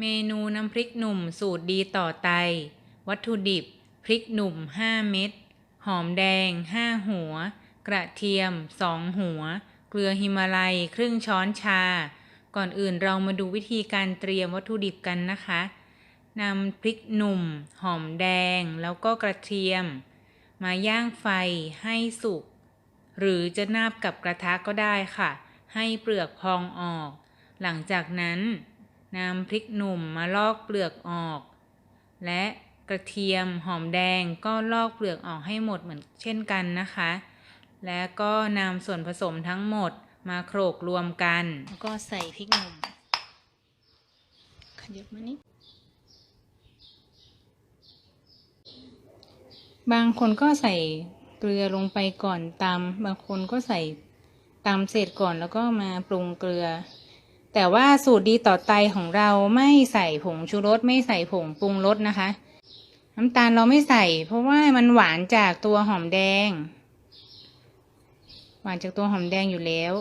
เมนูน้ำพริกหนุ่มสูตรดีต่อไต วัตถุดิบ พริกหนุ่ม 5 เม็ด หอมแดง 5 หัว กระเทียม 2 หัว เกลือฮิมาลัย ครึ่งช้อนชา ก่อนอื่นเรามาดูวิธีการเตรียมวัตถุดิบกันนะคะนำพริกหนุ่ม หอมแดง แล้วก็กระเทียม มาย่างไฟให้สุก หรือจะนาบกับกระทะก็ได้ค่ะ ให้เปลือกพองออก หลังจากนั้น นำพริกหนุ่มมาลอกเปลือกออก และกระเทียมหอมแดงก็ลอกเปลือกออกให้หมดเหมือนเช่นกันนะคะ และก็นำส่วนผสมทั้งหมดมาโขลกรวมกันแล้วก็ใส่พริกหนุ่มขยับมานิดบางคนก็ใส่เกลือลงไปก่อนตำบางคนก็ใส่ตำเสร็จก่อนแล้วก็มาปรุงเกลือ แต่ว่าสูตรดีต่อไตของเราไม่ใส่ผงชูรสไม่ใส่ผงปรุงรสนะคะ น้ำตาลเราไม่ใส่ เพราะว่ามันหวานจากตัวหอมแดง หวานจากตัวหอมแดงอยู่แล้ว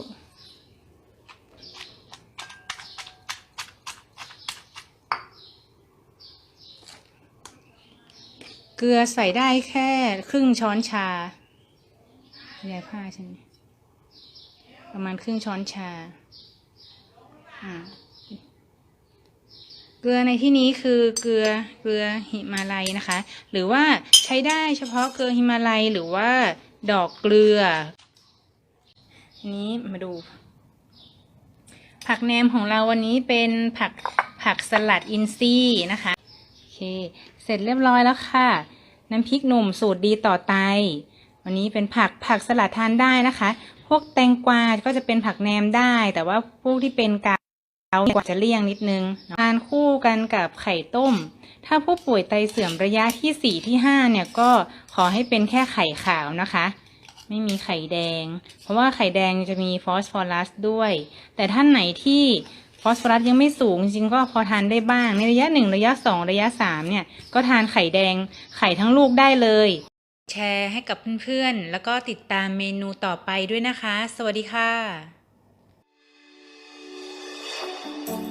เกลือใส่ได้แค่ครึ่งช้อนชายายผ้าใช่ไหมประมาณครึ่งช้อนชา อ่าเกลือในที่นี้คือเกลือเกลือหิมาลัยนะคะ หรือว่าใช้ได้เฉพาะเกลือหิมาลัยหรือว่าดอกเกลืออันนี้มาดู ผักแหนมของเราวันนี้เป็นผักผักสลัดอินทรีย์นะคะโอเค เสร็จเรียบร้อยแล้วค่ะ น้ำพริกหนุ่มสูตรดีต่อไตวันนี้เป็นผักผักสลัดทานได้นะคะ พวกแตงกวาก็จะเป็นผักแหนมได้ แต่ว่าพวกที่เป็นกา วกว่าจะเลี่ยงนิดนึงทานคู่กันกับไข่ต้ม ถ้าผู้ป่วยไตเสื่อมระยะที่สี่ที่ห้าเนี่ยก็ขอให้เป็นแค่ไข่ขาวนะคะ ไม่มีไข่แดง เพราะว่าไข่แดงจะมีฟอสฟอรัสด้วย แต่ท่านไหนที่ฟอสฟอรัสยังไม่สูงจริงก็พอทานได้บ้าง ในระยะหนึ่งระยะสองระยะสามเนี่ย ก็ทานไข่แดงไข่ทั้งลูกได้เลย แชร์ให้กับเพื่อนๆ แล้วก็ติดตามเมนูต่อไปด้วยนะคะ สวัสดีค่ะ Thank you.